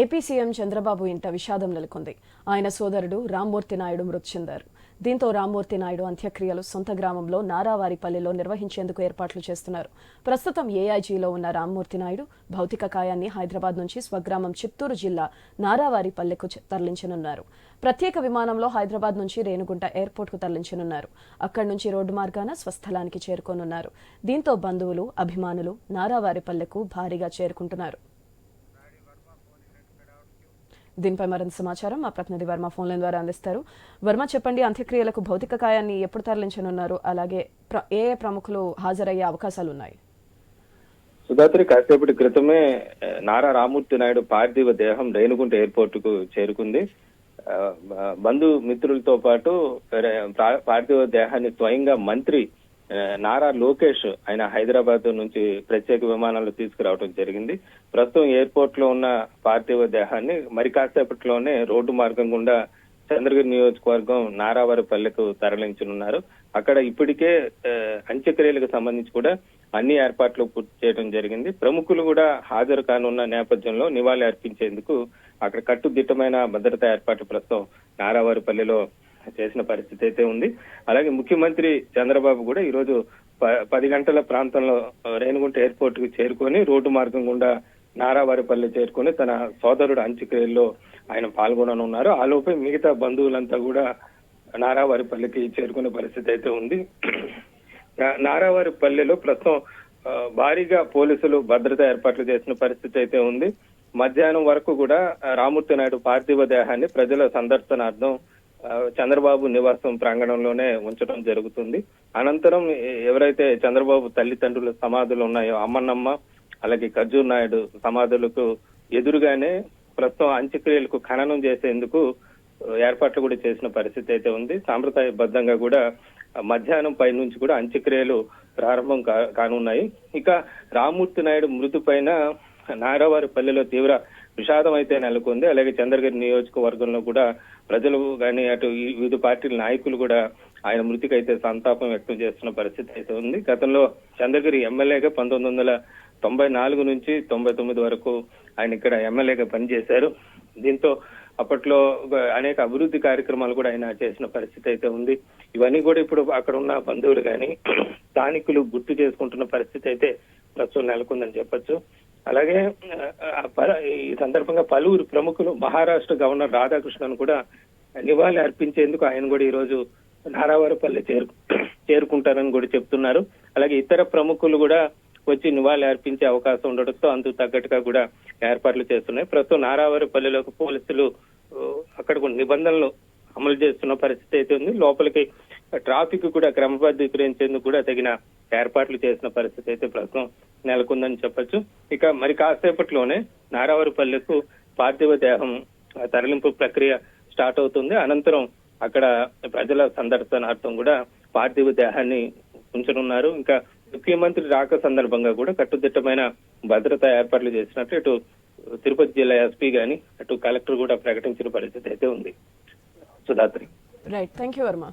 AP CM Chandrababu ఇంట విషాదం నెలకొంది. ఆయన సోదరుడు రామ్మూర్తి నాయుడు మృతి చెందారు. దీంతో రామ్మూర్తి నాయుడు అంత్యక్రియలు సొంత గ్రామంలో నారావారిపల్లిలో నిర్వహించేందుకు ఏర్పాట్లు చేస్తున్నారు. ప్రస్తుతం ఏఐజీలో ఉన్న రామ్మూర్తి నాయుడు భౌతిక కాయాన్ని హైదరాబాద్ నుంచి స్వగ్రామం చిత్తూరు జిల్లా నారావారిపల్లెకు తరలించనున్నారు. ప్రత్యేక విమానంలో హైదరాబాద్ నుంచి రేణుగుంట ఎయిర్పోర్ట్కు తరలించనున్నారు. అక్కడి నుంచి రోడ్డు మార్గాన స్వస్థలానికి చేరుకోనున్నారు. దీంతో బంధువులు అభిమానులు నారావారిపల్లెకు భారీగా చేరుకుంటున్నారు. దీనిపై మరింత సమాచారం మా ప్రతినిధి వర్మ ఫోన్ల ద్వారా అందిస్తారు. వర్మ చెప్పండి అంత్యక్రియలకు భౌతిక కాయాన్ని ఎప్పుడు తరలించనున్నారు? అలాగే ఏ ఏ ప్రముఖులు హాజరయ్యే అవకాశాలు ఉన్నాయి? సుధాత్రి కాసేపటి క్రితమే నారా రామూర్తి నాయుడు పార్థివ దేహం రేణుగుంట ఎయిర్పోర్ట్కు చేరుకుంది. ఆ, బంధు మిత్రులతో పాటు పార్థివ దేహాన్ని స్వయంగా మంత్రి నారా లోకేష్ ఆయన హైదరాబాద్ నుంచి ప్రత్యేక విమానాలు తీసుకురావడం జరిగింది. ప్రస్తుతం ఎయిర్పోర్ట్లో ఉన్న పార్థివ దేహాన్ని మరి కాసేపట్లోనే రోడ్డు మార్గం గుండా చంద్రగిరి నియోజకవర్గం నారావారిపల్లెకు తరలించనున్నారు. అక్కడ ఇప్పటికే అంత్యక్రియలకు సంబంధించి కూడా అన్ని ఏర్పాట్లు పూర్తి చేయడం జరిగింది. ప్రముఖులు కూడా హాజరు కానున్న నేపథ్యంలో నివాళి అర్పించేందుకు అక్కడ కట్టుదిట్టమైన భద్రతా ఏర్పాట్లు ప్రస్తుతం నారావారిపల్లెలో చేసిన పరిస్థితి అయితే ఉంది. అలాగే ముఖ్యమంత్రి చంద్రబాబు కూడా ఈ రోజు ప- పది గంటల ప్రాంతంలో రేణుగుంట రేణిగుంట ఎయిర్పోర్ట్కు చేరుకొని రోడ్డు మార్గం గుండా నారావారిపల్లి చేరుకొని తన సోదరుడు అంత్యక్రియల్లో ఆయన పాల్గొననున్నారు. ఆ లోపే మిగతా బంధువులంతా కూడా నారావారిపల్లికి చేరుకునే పరిస్థితి అయితే ఉంది. నారావారిపల్లిలో నారావారిపల్లెలో ప్రస్తుతం భారీగా పోలీసులు భద్రత ఏర్పాట్లు చేసిన పరిస్థితి అయితే ఉంది. మధ్యాహ్నం వరకు కూడా రామూర్తి నాయుడు పార్థివ దేహాన్ని ప్రజల సందర్శనార్థం చంద్రబాబు నివాసం ప్రాంగణంలోనే ఉంచడం జరుగుతుంది. అనంతరం ఎవరైతే చంద్రబాబు తల్లిదండ్రుల సమాధులు ఉన్నాయో అమ్మన్నమ్మ అలాగే ఖర్జూర్ నాయుడు సమాధులకు ఎదురుగానే ప్రస్తుతం అంత్యక్రియలకు ఖననం చేసేందుకు ఏర్పాట్లు కూడా చేసిన పరిస్థితి అయితే ఉంది. సాంప్రదాయబద్ధంగా కూడా మధ్యాహ్నం పై నుంచి కూడా అంత్యక్రియలు ప్రారంభం కా- కానున్నాయి. ఇక రామూర్తి నాయుడు మృతి పైన నారావారిపల్లెలో తీవ్ర విషాదం అయితే నెలకొంది. అలాగే చంద్రగిరి నియోజకవర్గంలో కూడా ప్రజలు కానీ అటు వివిధ పార్టీల నాయకులు కూడా ఆయన మృతికి అయితే సంతాపం వ్యక్తం చేస్తున్న పరిస్థితి అయితే ఉంది. గతంలో చంద్రగిరి ఎమ్మెల్యేగా పంతొమ్మిది వందల తొంభై నాలుగు నుంచి తొంభై తొమ్మిది వరకు ఆయన ఇక్కడ ఎమ్మెల్యేగా పనిచేశారు. దీంతో అప్పట్లో అనేక అభివృద్ధి కార్యక్రమాలు కూడా ఆయన చేసిన పరిస్థితి అయితే ఉంది. ఇవన్నీ కూడా ఇప్పుడు అక్కడ ఉన్న బంధువులు కానీ స్థానికులు గుర్తు చేసుకుంటున్న పరిస్థితి అయితే ప్రస్తుతం నెలకొందని చెప్పొచ్చు. అలాగే ఈ సందర్భంగా పలువురు ప్రముఖులు మహారాష్ట్ర గవర్నర్ రాధాకృష్ణన్ కూడా నివాళి అర్పించేందుకు ఆయన కూడా ఈ రోజు నారావారిపల్లి చేరు చేరుకుంటారని కూడా చెప్తున్నారు. అలాగే ఇతర ప్రముఖులు కూడా వచ్చి నివాళి అర్పించే అవకాశం ఉండడంతో అందుకు తగ్గట్టుగా కూడా ఏర్పాట్లు చేస్తున్నాయి. ప్రస్తుతం నారావారిపల్లిలోకి పోలీసులు అక్కడ కొన్ని నిబంధనలు అమలు చేస్తున్న పరిస్థితి అయితే ఉంది. లోపలికి ట్రాఫిక్ కూడా క్రమబద్ధీకరించేందుకు కూడా తగిన ఏర్పాట్లు చేసిన పరిస్థితి అయితే ప్రస్తుతం నెలకొందని చెప్పొచ్చు. ఇక మరి కాసేపట్లోనే నారావారిపల్లెకు పార్థివ దేహం తరలింపు ప్రక్రియ స్టార్ట్ అవుతుంది. అనంతరం అక్కడ ప్రజల సందర్శనార్థం కూడా పార్థివ దేహాన్ని ఉంచనున్నారు. ఇంకా ముఖ్యమంత్రి రాక సందర్భంగా కూడా కట్టుదిట్టమైన భద్రతా ఏర్పాట్లు చేసినట్టు ఇటు తిరుపతి జిల్లా ఎస్పీ గాని అటు కలెక్టర్ కూడా ప్రకటించిన పరిస్థితి అయితే ఉంది. Sudhatri right thank you Varma